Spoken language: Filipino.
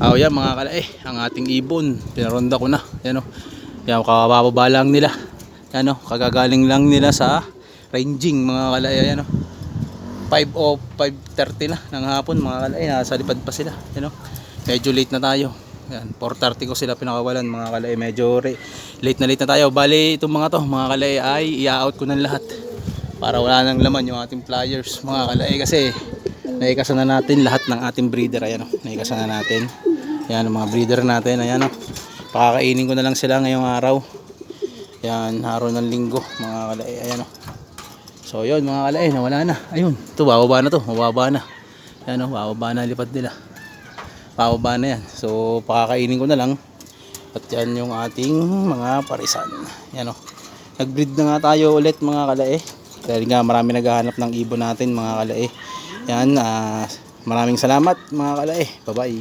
Oh, yan mga kalae, ang ating ibon. Pinaronda ko na. Yan o. Yan, kabababa lang nila. Yan o, kagagaling lang nila sa ranging mga kalae. Yan o. 5 o 5.30 na ng hapon mga kalae. Nasa lipad pa sila. Yan o. Medyo late na tayo. Yan, 4.30 ko sila pinakawalan mga kalae. Medyo re- late na late na tayo. Bali, itong mga to, mga kalae ay i-out ko ng lahat. Para wala nang laman yung ating flyers mga kalae. Kasi naikasa na natin lahat ng ating breeder. Ayan o, naikasa na natin. Yan ang mga breeder natin. Ayan o. Pakakainin ko na lang sila ngayong araw. Yan, araw ng linggo mga kalae. Ayan o. So yun mga kalae, nawala na. Ayun, ito bababa na to, mababa na. Yan o, bababa na lipad nila. Bababa na yan. So pakakainin ko na lang. At yan yung ating mga parisan. Yan o. Nag-breed na nga tayo ulit mga kalae. Dahil nga marami naghahanap ng ibon natin mga kalae. Yan, ah, maraming salamat mga kalae. Bye-bye.